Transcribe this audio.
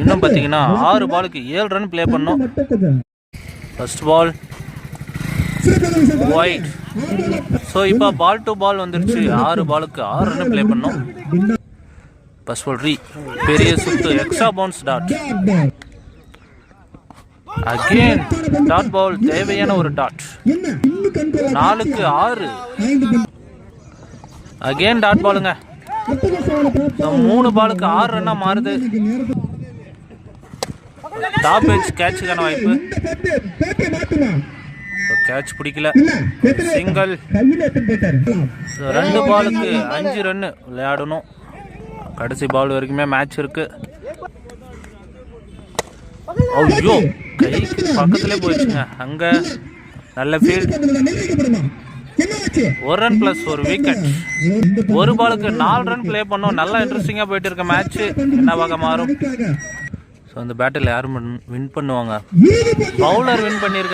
இன்னும் பார்த்தீங்கன்னா ஆறு பாலுக்கு ஏழு ரன் ப்ளே பண்ணோம். ஃபர்ஸ்ட் பால் ஒயிட் ஸோ இப்போ பால் டு பால் வந்துருச்சு. ஆறு பாலுக்கு ஆறு ரன் ப்ளே பண்ணோம். ஃபர்ஸ்ட் பால் ரீ பெரிய சுத்து. Extra bounce dot again dot ball தேவையான ஒரு டாட் நாலுக்கு ஆறு. அகெயின் டாட் பாலுங்க மூணு பாலுக்கு ஆறு ரன்னா மாறுது. டாப் எட்ஜ் கேட்சுக்கான வாய்ப்பு. கேட்ச் பிடிக்கல. சிங்கிள் ரெண்டு பாலுக்கு அஞ்சு ரன்னு விளையாடணும். கடைசி பால் வரைக்குமே மேட்ச் இருக்கு. ஐயோ கைக்கு பக்கத்துலேயே போயிடுச்சுங்க. அங்க நல்ல ஃபீல்ட் ஒரு ரன் பிளஸ் ஒரு விக்கெட் ஒரு பாலுக்கு நாலு ரன் ப்ளே பண்ணோம். நல்லா இன்ட்ரெஸ்டிங்காக போயிட்டு இருக்க மேட்ச் என்னவாக மாறும்? ஸோ அந்த பேட்டில் யார் வின் பண்ணுவாங்க. பவுலர் வின் பண்ணியிருக்காங்க